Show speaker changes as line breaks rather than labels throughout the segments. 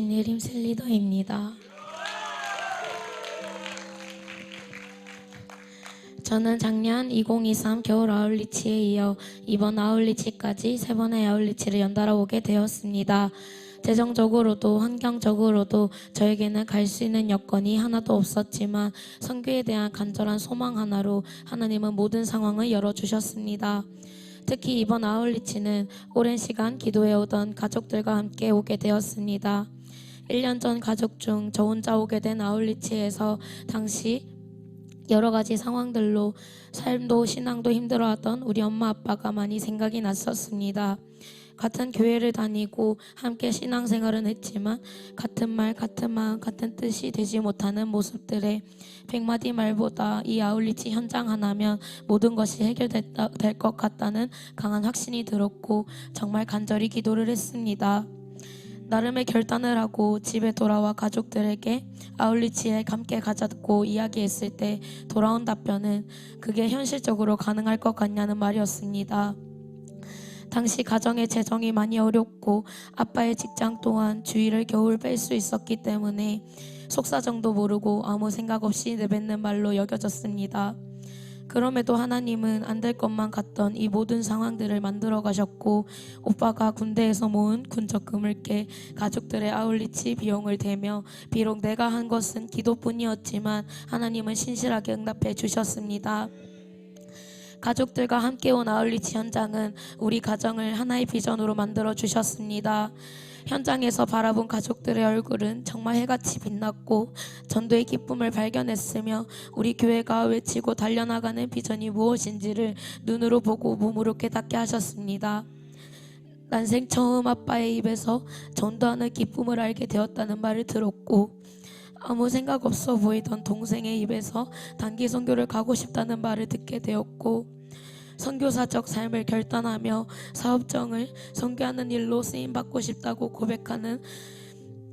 김예림 셀리더입니다. 저는 작년 2023 겨울 아울리치에 이어 이번 아울리치까지 세 번의 아울리치를 연달아 오게 되었습니다. 재정적으로도 환경적으로도 저에게는 갈 수 있는 여건이 하나도 없었지만 선교에 대한 간절한 소망 하나로 하나님은 모든 상황을 열어주셨습니다. 특히 이번 아울리치는 오랜 시간 기도해 오던 가족들과 함께 오게 되었습니다. 1년 전 가족 중 저 혼자 오게 된 아울리치에서 당시 여러 가지 상황들로 삶도 신앙도 힘들어하던 우리 엄마 아빠가 많이 생각이 났었습니다. 같은 교회를 다니고 함께 신앙생활은 했지만 같은 말, 같은 마음, 같은 뜻이 되지 못하는 모습들에 백마디 말보다 이 아울리치 현장 하나면 모든 것이 해결될 것 같다는 강한 확신이 들었고 정말 간절히 기도를 했습니다. 나름의 결단을 하고 집에 돌아와 가족들에게 아울리치에 함께 가자고 이야기했을 때 돌아온 답변은 그게 현실적으로 가능할 것 같냐는 말이었습니다. 당시 가정의 재정이 많이 어렵고 아빠의 직장 또한 주의를 겨울 뺄 수 있었기 때문에 속사정도 모르고 아무 생각 없이 내뱉는 말로 여겨졌습니다. 그럼에도 하나님은 안 될 것만 같던 이 모든 상황들을 만들어 가셨고 오빠가 군대에서 모은 군적금을 깨 가족들의 아울리치 비용을 대며 비록 내가 한 것은 기도뿐이었지만 하나님은 신실하게 응답해 주셨습니다. 가족들과 함께 온 아울리치 현장은 우리 가정을 하나의 비전으로 만들어 주셨습니다. 현장에서 바라본 가족들의 얼굴은 정말 해같이 빛났고 전도의 기쁨을 발견했으며 우리 교회가 외치고 달려나가는 비전이 무엇인지를 눈으로 보고 몸으로 깨닫게 하셨습니다. 난생 처음 아빠의 입에서 전도하는 기쁨을 알게 되었다는 말을 들었고 아무 생각 없어 보이던 동생의 입에서 단기 선교를 가고 싶다는 말을 듣게 되었고 선교사적 삶을 결단하며 사업정을 선교하는 일로 쓰임 받고 싶다고 고백하는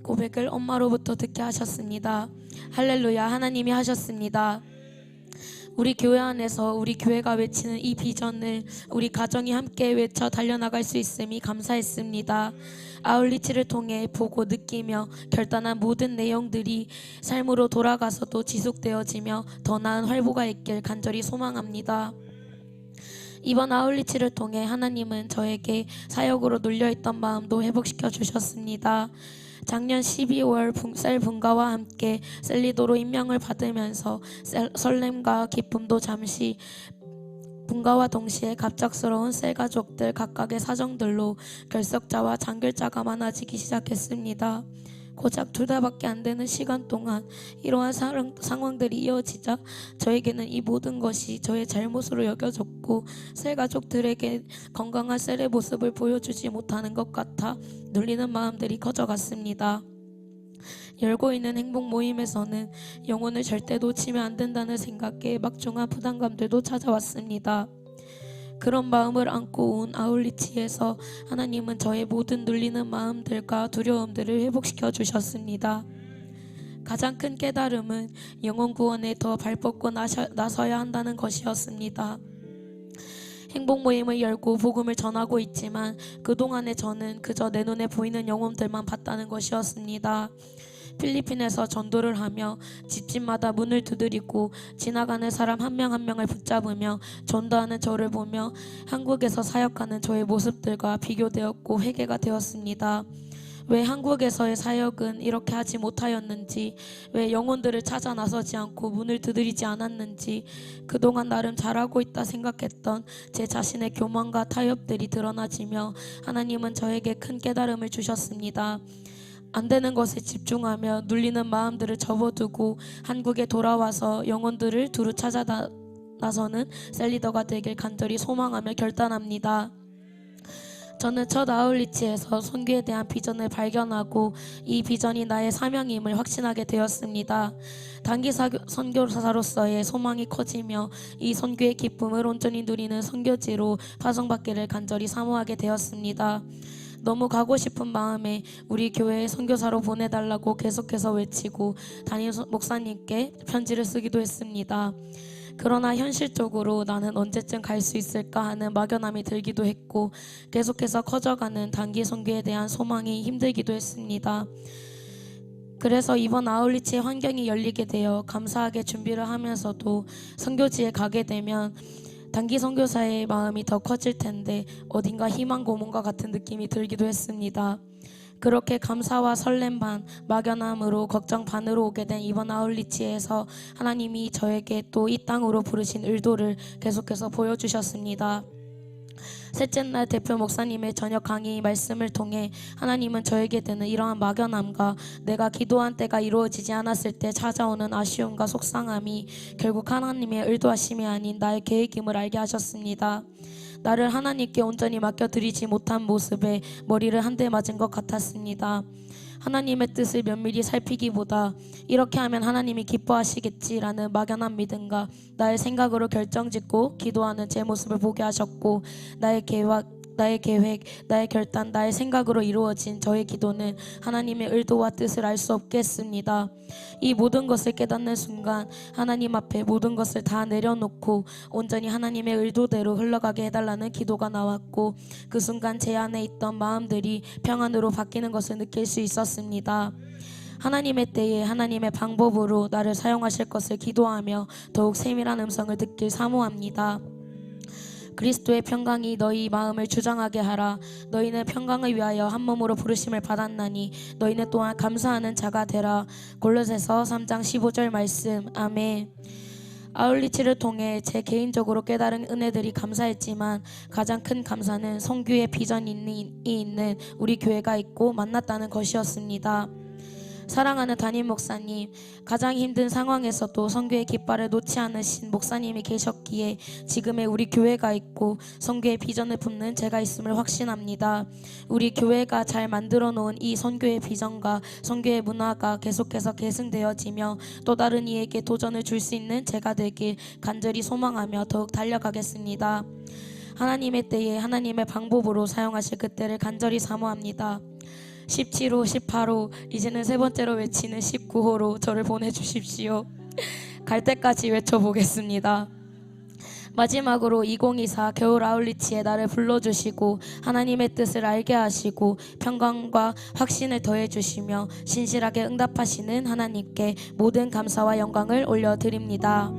고백을 엄마로부터 듣게 하셨습니다. 할렐루야 하나님이 하셨습니다. 우리 교회 안에서 우리 교회가 외치는 이 비전을 우리 가정이 함께 외쳐 달려나갈 수 있음이 감사했습니다. 아울리치를 통해 보고 느끼며 결단한 모든 내용들이 삶으로 돌아가서도 지속되어지며 더 나은 활보가 있길 간절히 소망합니다. 이번 아울리치를 통해 하나님은 저에게 사역으로 눌려있던 마음도 회복시켜 주셨습니다. 작년 12월 쌀 분가와 함께 셀리도로 임명을 받으면서 설렘과 기쁨도 잠시 분가와 동시에 갑작스러운 셀 가족들 각각의 사정들로 결석자와 장결자가 많아지기 시작했습니다. 고작 두 달밖에 안 되는 시간 동안 이러한 상황, 상황들이 이어지자 저에게는 이 모든 것이 저의 잘못으로 여겨졌고 셀 가족들에게 건강한 셀의 모습을 보여주지 못하는 것 같아 눌리는 마음들이 커져갔습니다. 열고 있는 행복 모임에서는 영혼을 절대 놓치면 안 된다는 생각에 막중한 부담감들도 찾아왔습니다. 그런 마음을 안고 온 아울리치에서 하나님은 저의 모든 눌리는 마음들과 두려움들을 회복시켜 주셨습니다. 가장 큰 깨달음은 영혼 구원에 더 발뻗고 나서야 한다는 것이었습니다. 행복 모임을 열고 복음을 전하고 있지만 그동안에 저는 그저 내 눈에 보이는 영혼들만 봤다는 것이었습니다. 필리핀에서 전도를 하며 집집마다 문을 두드리고 지나가는 사람 한명한 명을 붙잡으며 전도하는 저를 보며 한국에서 사역하는 저의 모습들과 비교되었고 회개가 되었습니다. 왜 한국에서의 사역은 이렇게 하지 못하였는지, 왜 영혼들을 찾아 나서지 않고 문을 두드리지 않았는지, 그동안 나름 잘하고 있다 생각했던 제 자신의 교만과 타협들이 드러나지며 하나님은 저에게 큰 깨달음을 주셨습니다. 안 되는 것에 집중하며 눌리는 마음들을 접어두고 한국에 돌아와서 영혼들을 두루 찾아 나서는 셀리더가 되길 간절히 소망하며 결단합니다. 저는 첫 아울리치에서 선교에 대한 비전을 발견하고 이 비전이 나의 사명임을 확신하게 되었습니다. 단기 선교사로서의 소망이 커지며 이 선교의 기쁨을 온전히 누리는 선교지로 파송받기를 간절히 사모하게 되었습니다. 너무 가고 싶은 마음에 우리 교회에 선교사로 보내달라고 계속해서 외치고 담임 목사님께 편지를 쓰기도 했습니다. 그러나 현실적으로 나는 언제쯤 갈 수 있을까 하는 막연함이 들기도 했고 계속해서 커져가는 단기 선교에 대한 소망이 힘들기도 했습니다. 그래서 이번 아울리치의 환경이 열리게 되어 감사하게 준비를 하면서도 선교지에 가게 되면 단기 선교사의 마음이 더 커질 텐데 어딘가 희망 고문과 같은 느낌이 들기도 했습니다. 그렇게 감사와 설렘 반, 막연함으로 걱정 반으로 오게 된 이번 아울리치에서 하나님이 저에게 또 이 땅으로 부르신 의도를 계속해서 보여주셨습니다. 셋째 날 대표 목사님의 저녁 강의 말씀을 통해 하나님은 저에게 드는 이러한 막연함과 내가 기도한 때가 이루어지지 않았을 때 찾아오는 아쉬움과 속상함이 결국 하나님의 의도하심이 아닌 나의 계획임을 알게 하셨습니다. 나를 하나님께 온전히 맡겨드리지 못한 모습에 머리를 한 대 맞은 것 같았습니다. 하나님의 뜻을 면밀히 살피기보다 이렇게 하면 하나님이 기뻐하시겠지라는 막연한 믿음과 나의 생각으로 결정짓고 기도하는 제 모습을 보게 하셨고 나의 계획 나의 계획, 나의 결단, 나의 생각으로 이루어진 저의 기도는 하나님의 의도와 뜻을 알 수 없게 했습니다. 이 모든 것을 깨닫는 순간 하나님 앞에 모든 것을 다 내려놓고 온전히 하나님의 의도대로 흘러가게 해달라는 기도가 나왔고 그 순간 제 안에 있던 마음들이 평안으로 바뀌는 것을 느낄 수 있었습니다. 하나님의 때에 하나님의 방법으로 나를 사용하실 것을 기도하며 더욱 세밀한 음성을 듣길 사모합니다. 그리스도의 평강이 너희 마음을 주장하게 하라. 너희는 평강을 위하여 한 몸으로 부르심을 받았나니 너희는 또한 감사하는 자가 되라. 골로새서 3장 15절 말씀. 아멘. 아울리치를 통해 제 개인적으로 깨달은 은혜들이 감사했지만 가장 큰 감사는 성교의 비전이 있는 우리 교회가 있고 만났다는 것이었습니다. 사랑하는 담임 목사님, 가장 힘든 상황에서도 성교의 깃발을 놓지 않으신 목사님이 계셨기에 지금의 우리 교회가 있고 성교의 비전을 품는 제가 있음을 확신합니다. 우리 교회가 잘 만들어 놓은 이 선교의 비전과 선교의 문화가 계속해서 계승되어지며 또 다른 이에게 도전을 줄 수 있는 제가 되길 간절히 소망하며 더욱 달려가겠습니다. 하나님의 때에 하나님의 방법으로 사용하실 그때를 간절히 사모합니다. 17호, 18호, 이제는 세 번째로 외치는 19호로 저를 보내주십시오. 갈 때까지 외쳐보겠습니다. 마지막으로 2024 겨울 아울리치에 나를 불러주시고 하나님의 뜻을 알게 하시고 평강과 확신을 더해주시며 신실하게 응답하시는 하나님께 모든 감사와 영광을 올려드립니다.